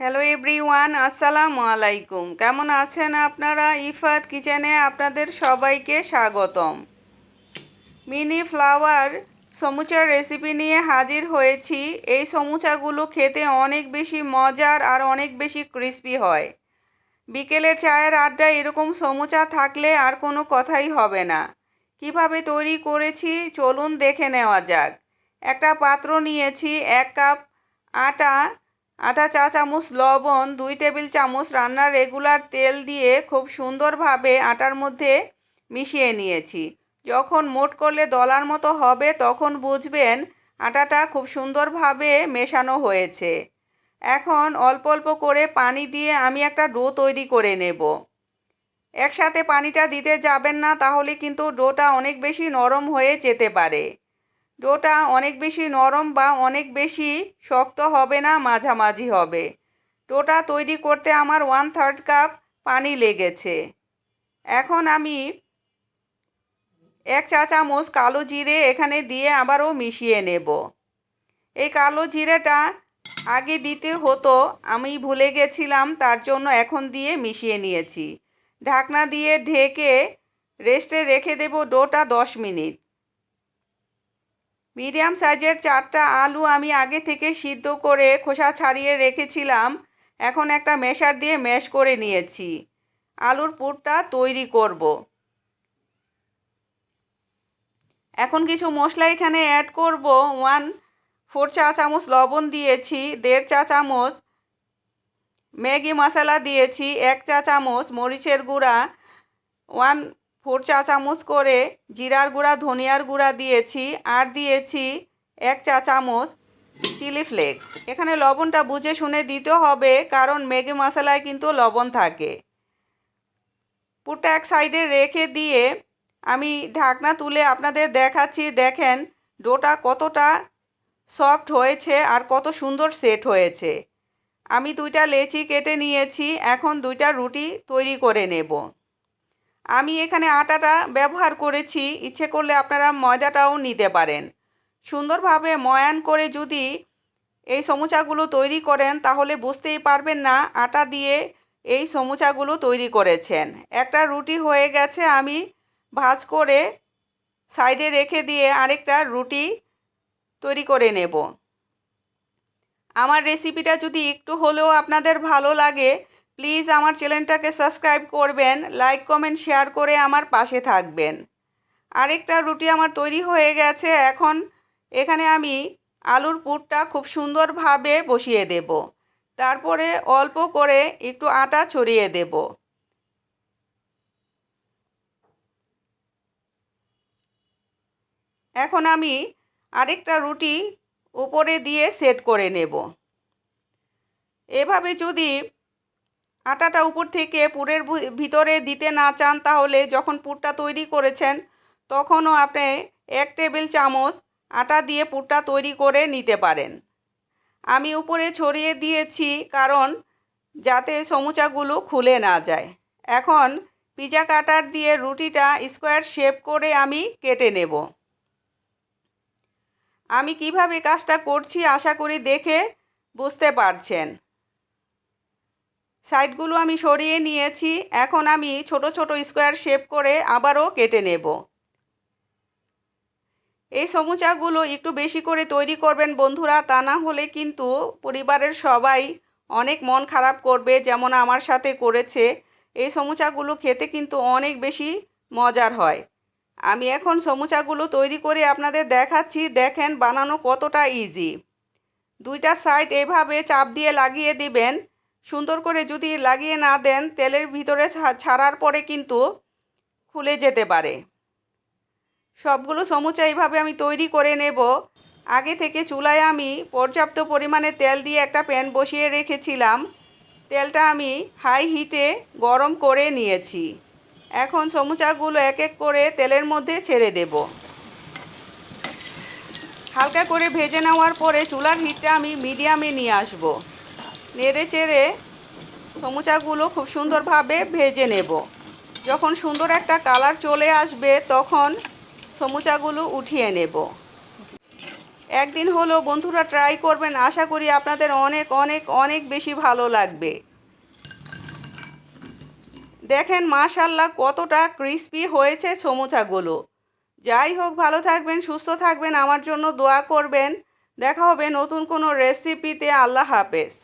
Hello everyone আসসালামু আলাইকুম কেমন আছেন আপনারা? ইফাত কিচেনে আপনাদের সবাইকে স্বাগতম। মিনি ফ্লাওয়ার সমুচার রেসিপি নিয়ে হাজির হয়েছি। এই সমুচাগুলো খেতে অনেক বেশি মজার আর অনেক বেশি ক্রিস্পি হয়। বিকেলের চায়ের আড্ডায় এরকম সমুচা থাকলে আর কোনো কথাই হবে না। কীভাবে তৈরি করেছি? চলুন দেখে নেওয়া যাক। একটা পাত্র নিয়েছি, এক কাপ আটা আধা চা চামচ লবণ, দুই টেবিল চামচ রান্নার রেগুলার তেল দিয়ে খুব সুন্দরভাবে আটার মধ্যে মিশিয়ে নিয়েছি। যখন মোট করলে দলার মতো হবে, তখন বুঝবেন আটাটা খুব সুন্দরভাবে মেশানো হয়েছে। এখন অল্প অল্প করে পানি দিয়ে আমি একটা ডো তৈরি করে নেব। একসাথে পানিটা দিতে যাবেন না, তাহলে কিন্তু ডোটা অনেক বেশি নরম হয়ে যেতে পারে। ডোটা অনেক বেশি নরম বা অনেক বেশি শক্ত হবে না, মাঝামাঝি হবে। ডোটা তৈরি করতে আমার ওয়ান থার্ড কাপ পানি লেগেছে। এখন আমি এক চা চামচ কালো জিরে এখানে দিয়ে আবারও মিশিয়ে নেব। এই কালো জিরেটা আগে দিতে হতো, আমি ভুলে গেছিলাম, তার জন্য এখন দিয়ে মিশিয়ে নিয়েছি। ঢাকনা দিয়ে ঢেকে রেস্টে রেখে দেব ডোটা দশ মিনিট। মিডিয়াম সাইজের চারটা আলু আমি আগে থেকে সিদ্ধ করে খোসা ছাড়িয়ে রেখেছিলাম। এখন একটা মেশার দিয়ে ম্যাশ করে নিয়েছি। আলুর পুরটা তৈরি করব। এখন কিছু মশলা এখানে অ্যাড করব। ওয়ান ফোর চা চামচ লবণ দিয়েছি, দেড় চা চামচ ম্যাগি মশলা দিয়েছি, এক চা চামচ মরিচের গুঁড়া ওয়ান ফোর চা চামচ করে জিরার গুঁড়া, ধনিয়ার গুঁড়া দিয়েছি আর দিয়েছি এক চা চামচ চিলি ফ্লেক্স। এখানে লবণটা বুঝে শুনে দিতে হবে, কারণ ম্যাগি মশলায় কিন্তু লবণ থাকে। পুরটা এক সাইডে রেখে দিয়ে আমি ঢাকনা তুলে আপনাদের দেখাচ্ছি, দেখেন ডোটা কতটা সফট হয়েছে আর কত সুন্দর সেট হয়েছে। আমি দুইটা লেচি কেটে নিয়েছি, এখন দুইটা রুটি তৈরি করে নেব। আমি এখানে আটাটা ব্যবহার করেছি, ইচ্ছে করলে আপনারা ময়দাটাও নিতে পারেন। সুন্দরভাবে ময়ান করে যদি এই সমুচাগুলো তৈরি করেন, তাহলে বুঝতেই পারবেন না আটা দিয়ে এই সমুচাগুলো তৈরি করেছেন। একটা রুটি হয়ে গেছে, আমি ভাজ করে সাইডে রেখে দিয়ে আরেকটা রুটি তৈরি করে নেব। আমার রেসিপিটা যদি একটু হলেও আপনাদের ভালো লাগে প্লিজ আমার চ্যানেলটাকে সাবস্ক্রাইব করবেন, লাইক, কমেন্ট, শেয়ার করে আমার পাশে থাকবেন। আরেকটা রুটি আমার তৈরি হয়ে গেছে, এখন এখানে আমি আলুর পুরটা খুব সুন্দরভাবে বসিয়ে দেব। তারপরে অল্প করে একটু আটা ছড়িয়ে দেব। এখন আমি আরেকটা রুটি উপরে দিয়ে সেট করে নেব। এভাবে যদি আটাটা উপর থেকে পুরের ভিতরে দিতে না চান তাহলে যখন পুরটা তৈরি করেছেন, তখনও আপনি এক টেবিল চামচ আটা দিয়ে পুরটা তৈরি করে নিতে পারেন। আমি উপরে ছড়িয়ে দিয়েছি কারণ যাতে সমুচাগুলো খুলে না যায়। এখন পিজা কাটার দিয়ে রুটিটা স্কোয়ার শেপ করে আমি কেটে নেব। আমি কীভাবে কাজটা করছি আশা করি দেখে বুঝতে পারছেন। সাইডগুলো আমি সরিয়ে নিয়েছি। এখন আমি ছোট ছোট স্কোয়ার শেপ করে আবারও কেটে নেব। এই সমুচাগুলো একটু বেশি করে তৈরি করবেন বন্ধুরা, তা না হলে কিন্তু পরিবারের সবাই অনেক মন খারাপ করবে, যেমন আমার সাথে করেছে। এই সমুচাগুলো খেতে কিন্তু অনেক বেশি মজার হয়। আমি এখন সমুচাগুলো তৈরি করে আপনাদের দেখাচ্ছি। দেখেন, বানানো কতটা ইজি দুইটা সাইড এভাবে চাপ দিয়ে লাগিয়ে দিবেন। সুন্দর করে যদি লাগিয়ে না দেন, তেলের ভিতরে ছাড়ার পরে কিন্তু খুলে যেতে পারে। সবগুলো সমুচা এইভাবে আমি তৈরি করে নেব। আগে থেকে চুলায় আমি পর্যাপ্ত পরিমাণে তেল দিয়ে একটা প্যান বসিয়ে রেখেছিলাম। তেলটা আমি হাই হিটে গরম করে নিয়েছি। এখন সমুচাগুলো এক এক করে তেলের মধ্যে ছেড়ে দেব। হালকা করে ভেজে নেওয়ার পরে চুলার হিটটা আমি মিডিয়ামে নিয়ে আসব। নেড়ে চেড়ে সমুচাগুলো খুব সুন্দরভাবে ভেজে নেব। যখন সুন্দর একটা কালার চলে আসবে, তখন সমুচাগুলো উঠিয়ে নেব। একদিন হলো, বন্ধুরা ট্রাই করবেন, আশা করি আপনাদের অনেক অনেক অনেক বেশি ভালো লাগবে। দেখেন মাশাল্লাহ কতটা ক্রিস্পি হয়েছে সমুচাগুলো। যাই হোক, ভালো থাকবেন, সুস্থ থাকবেন, আমার জন্য দোয়া করবেন। দেখা হবে নতুন কোনো রেসিপিতে আল্লাহ হাফেজ।